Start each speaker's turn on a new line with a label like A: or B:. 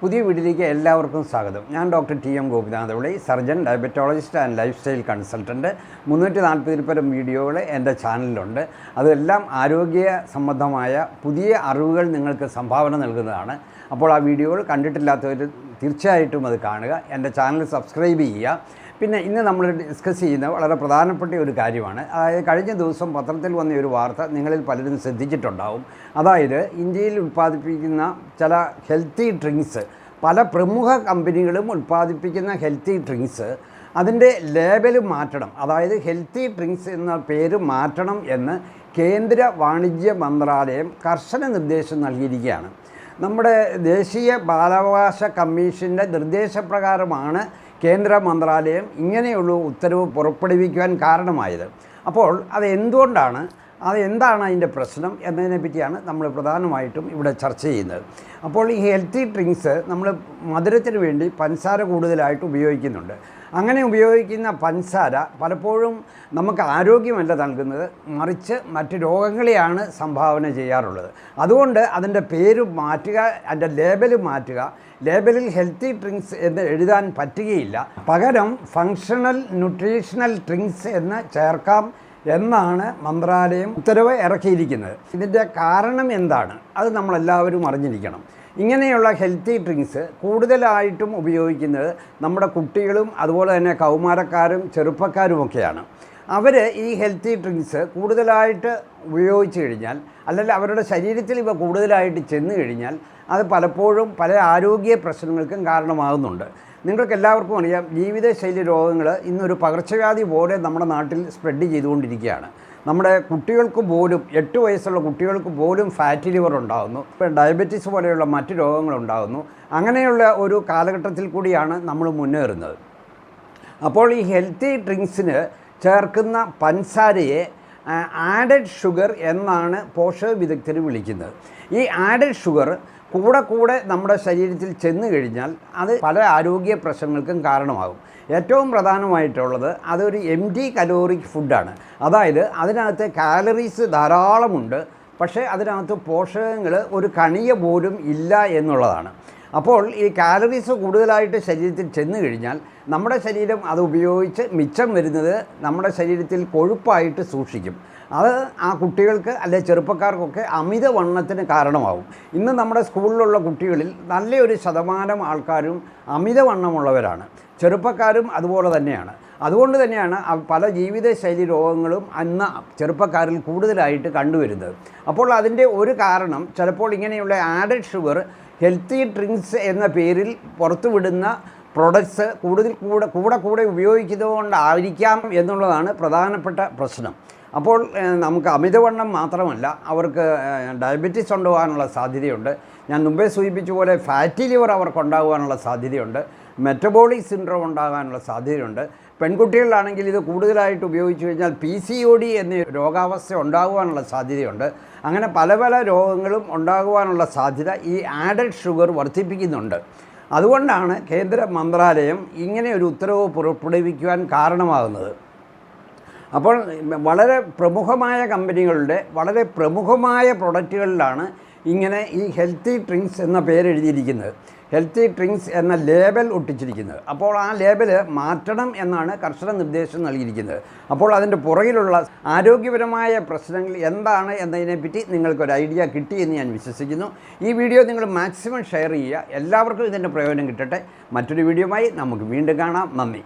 A: പുതിയ വീട്ടിലേക്ക് എല്ലാവർക്കും സ്വാഗതം. ഞാൻ doctor T M ഗോപിനാഥവിളി surgeon diabetologist and lifestyle consultant മുന്നൂറ്റി നാൽപ്പതിൽ പരം വീഡിയോകൾ എന്റെ ചാനലിലുണ്ട്. അതെല്ലാം ആരോഗ്യ സംബന്ധമായ പുതിയ അറിവുകൾ നിങ്ങൾക്ക് സംഭാവന നൽകുന്നതാണ്. അപ്പോൾ ആ വീഡിയോകൾ കണ്ടിട്ടില്ലാത്തവർ തീർച്ചയായിട്ടും അത് കാണുക. എന്റെ ചാനൽ സബ്സ്ക്രൈബ് ചെയ്യുക. പിന്നെ ഇന്ന് നമ്മൾ ഡിസ്കസ് ചെയ്യുന്ന വളരെ പ്രധാനപ്പെട്ട ഒരു കാര്യമാണ്. അതായത് കഴിഞ്ഞ ദിവസം പത്രത്തിൽ വന്ന ഒരു വാർത്ത നിങ്ങളിൽ പലരും ശ്രദ്ധിച്ചിട്ടുണ്ടാവും. അതായത് ഇന്ത്യയിൽ ഉൽപ്പാദിപ്പിക്കുന്ന ചില ഹെൽത്തി ഡ്രിങ്ക്സ് പല പ്രമുഖ കമ്പനികളും ഉൽപ്പാദിപ്പിക്കുന്ന ഹെൽത്തി ഡ്രിങ്ക്സ് അതിന്റെ ലേബൽ മാറ്റണം. അതായത് ഹെൽത്തി ഡ്രിങ്ക്സ് എന്ന പേര് മാറ്റണം എന്ന് കേന്ദ്ര വാണിജ്യ മന്ത്രാലയം കർശന നിർദ്ദേശം നൽകിയിരിക്കുകയാണ്. നമ്മുടെ ദേശീയ ബാലാവകാശ കമ്മീഷന്റെ നിർദ്ദേശപ്രകാരമാണ് കേന്ദ്ര മന്ത്രാലയം ഇങ്ങനെയുള്ള ഉത്തരവ് പുറപ്പെടുവിക്കുവാൻ കാരണമായത്. അപ്പോൾ അത് എന്തുകൊണ്ടാണ് അത് എന്താണ് അതിന്റെ പ്രശ്നം എന്നതിനെ പറ്റിയാണ് നമ്മൾ പ്രധാനമായിട്ടും ഇവിടെ ചർച്ച ചെയ്യുന്നത്. അപ്പോൾ ഈ ഹെൽത്തി ഡ്രിങ്ക്സ് നമ്മൾ മധുരത്തിന് വേണ്ടി പഞ്ചസാര കൂടുതലായിട്ട് ഉപയോഗിക്കുന്നുണ്ട്. അങ്ങനെ ഉപയോഗിക്കുന്ന പഞ്ചസാര പലപ്പോഴും നമുക്ക് ആരോഗ്യമല്ല നൽകുന്നത് മറിച്ച് മറ്റ് രോഗങ്ങളെയാണ് സംഭാവന ചെയ്യാറുള്ളത്. അതുകൊണ്ട് അതിന്റെ പേര് മാറ്റുക അതിന്റെ ലേബൽ മാറ്റുക ലേബലിൽ ഹെൽത്തി ഡ്രിങ്ക്സ് എന്ന് എഴുതാൻ പറ്റുകയില്ല. പകരം ഫങ്ഷണൽ ന്യൂട്രീഷണൽ ഡ്രിങ്ക്സ് എന്ന് ചേർക്കാം എന്നാണ് മന്ത്രാലയം ഉത്തരവ് ഇറക്കിയിരിക്കുന്നത്. ഇതിന്റെ കാരണം എന്താണ്? അത് നമ്മളെല്ലാവരും അറിഞ്ഞിരിക്കണം. ഇങ്ങനെയുള്ള ഹെൽത്തി ഡ്രിങ്ക്സ് കൂടുതലായിട്ടും ഉപയോഗിക്കുന്നത് നമ്മുടെ കുട്ടികളും അതുപോലെ തന്നെ കൗമാരക്കാരും ചെറുപ്പക്കാരുമൊക്കെയാണ് അവർ ഈ ഹെൽത്തി ഡ്രിങ്ക്സ് കൂടുതലായിട്ട് ഉപയോഗിച്ച് കഴിഞ്ഞാൽ അല്ലെങ്കിൽ അവരുടെ ശരീരത്തിൽ ഇവ കൂടുതലായിട്ട് ചെന്ന് കഴിഞ്ഞാൽ അത് പലപ്പോഴും പല ആരോഗ്യ പ്രശ്നങ്ങൾക്കും കാരണമാകുന്നുണ്ട്. നിങ്ങൾക്ക് എല്ലാവർക്കും അറിയാം ജീവിതശൈലി രോഗങ്ങൾ ഇന്നൊരു പകർച്ചവ്യാധി പോലെ നമ്മുടെ നാട്ടിൽ സ്പ്രെഡ് ചെയ്തുകൊണ്ടിരിക്കുകയാണ്. നമ്മുടെ കുട്ടികൾക്ക് പോലും എട്ട് വയസ്സുള്ള കുട്ടികൾക്ക് പോലും ഫാറ്റ് ലിവർ ഉണ്ടാകുന്നു ഇപ്പം ഡയബറ്റീസ് പോലെയുള്ള മറ്റ് രോഗങ്ങൾ ഉണ്ടാകുന്നു അങ്ങനെയുള്ള ഒരു കാലഘട്ടത്തിൽ കൂടിയാണ് നമ്മൾ മുന്നേറുന്നത്. അപ്പോൾ ഈ ഹെൽത്തി ഡ്രിങ്ക്സിന് ചേർക്കുന്ന പഞ്ചസാരയെ ആഡഡ് ഷുഗർ എന്നാണ് പോഷക വിദഗ്ധർ വിളിക്കുന്നത്. ഈ ആഡഡ് ഷുഗർ കൂടെ കൂടെ നമ്മുടെ ശരീരത്തിൽ ചെന്ന് കഴിഞ്ഞാൽ അത് പല ആരോഗ്യ പ്രശ്നങ്ങൾക്കും കാരണമാകും. ഏറ്റവും പ്രധാനമായിട്ടുള്ളത് അതൊരു എം ടി കലോറിക് ഫുഡാണ് അതായത് അതിനകത്ത് കാലറീസ് ധാരാളമുണ്ട് പക്ഷേ അതിനകത്ത് പോഷകങ്ങൾ ഒരു കണിയ പോലും ഇല്ല എന്നുള്ളതാണ്. അപ്പോൾ ഈ കാലറീസ് കൂടുതലായിട്ട് ശരീരത്തിൽ ചെന്ന് കഴിഞ്ഞാൽ നമ്മുടെ ശരീരം അത് ഉപയോഗിച്ച് മിച്ചം വരുന്നത് നമ്മുടെ ശരീരത്തിൽ കൊഴുപ്പായിട്ട് സൂക്ഷിക്കും. അത് ആ കുട്ടികൾക്ക് അല്ലെ ചെറുപ്പക്കാർക്കൊക്കെ അമിതവണ്ണത്തിന് കാരണമാവും. ഇന്ന് നമ്മുടെ സ്കൂളിലുള്ള കുട്ടികളിൽ നല്ലൊരു ശതമാനം ആൾക്കാരും അമിതവണ്ണമുള്ളവരാണ്. ചെറുപ്പക്കാരും അതുപോലെ തന്നെയാണ്. അതുകൊണ്ട് തന്നെയാണ് പല ജീവിതശൈലി രോഗങ്ങളും അന്ന് ചെറുപ്പക്കാരിൽ കൂടുതലായിട്ട് കണ്ടുവരുന്നത്. അപ്പോൾ അതിന്റെ ഒരു കാരണം ചിലപ്പോൾ ഇങ്ങനെയുള്ള ആഡഡ് ഷുഗർ ഹെൽത്തി ഡ്രിങ്ക്സ് എന്ന പേരിൽ പുറത്തുവിടുന്ന പ്രൊഡക്ട്സ് കൂടുതൽ കൂടെ കൂടെ കൂടെ ഉപയോഗിക്കുന്നതുകൊണ്ടായിരിക്കാം എന്നുള്ളതാണ് പ്രധാനപ്പെട്ട പ്രശ്നം. അപ്പോൾ നമുക്ക് അമിതവണ്ണം മാത്രമല്ല അവർക്ക് ഡയബറ്റീസ് ഉണ്ടാകാനുള്ള സാധ്യതയുണ്ട്. ഞാൻ മുമ്പേ സൂചിപ്പിച്ച പോലെ ഫാറ്റി ലിവർ അവർക്ക് ഉണ്ടാകാനുള്ള സാധ്യതയുണ്ട്. മെറ്റബോളിക് സിൻഡ്രോം ഉണ്ടാകാനുള്ള സാധ്യതയുണ്ട്. പെൺകുട്ടികളിലാണെങ്കിൽ ഇത് കൂടുതലായിട്ട് ഉപയോഗിച്ചു കഴിഞ്ഞാൽ പി സി ഒ ഡി എന്നീ രോഗാവസ്ഥ ഉണ്ടാകുവാനുള്ള സാധ്യതയുണ്ട്. അങ്ങനെ പല പല രോഗങ്ങളും ഉണ്ടാകുവാനുള്ള സാധ്യത ഈ ആഡഡ് ഷുഗർ വർദ്ധിപ്പിക്കുന്നുണ്ട്. അതുകൊണ്ടാണ് കേന്ദ്ര മന്ത്രാലയം ഇങ്ങനെ ഒരു ഉത്തരവ് പുറപ്പെടുവിക്കുവാൻ കാരണമാകുന്നത്. അപ്പോൾ വളരെ പ്രമുഖമായ കമ്പനികളുടെ വളരെ പ്രമുഖമായ പ്രൊഡക്റ്റുകളിലാണ് ഇങ്ങനെ ഈ ഹെൽത്തി ഡ്രിങ്ക്സ് എന്ന പേര് എഴുതിയിരിക്കുന്നത്. ഹെൽത്തി ഡ്രിങ്ക്സ് എന്ന ലേബൽ ഒട്ടിച്ചിരിക്കുന്നത്. അപ്പോൾ ആ ലേബൽ മാറ്റണം എന്നാണ് കർശന നിർദ്ദേശം നൽകിയിരിക്കുന്നത്. അപ്പോൾ അതിന്റെ പുറകിലുള്ള ആരോഗ്യപരമായ പ്രശ്നങ്ങൾ എന്താണ് എന്നതിനെപ്പറ്റി നിങ്ങൾക്കൊരു ഐഡിയ കിട്ടിയെന്ന് ഞാൻ വിശ്വസിക്കുന്നു. ഈ വീഡിയോ നിങ്ങൾ മാക്സിമം ഷെയർ ചെയ്യുക. എല്ലാവർക്കും ഇതിന്റെ പ്രയോജനം കിട്ടട്ടെ. മറ്റൊരു വീഡിയോയുമായി നമുക്ക് വീണ്ടും കാണാം. നന്ദി.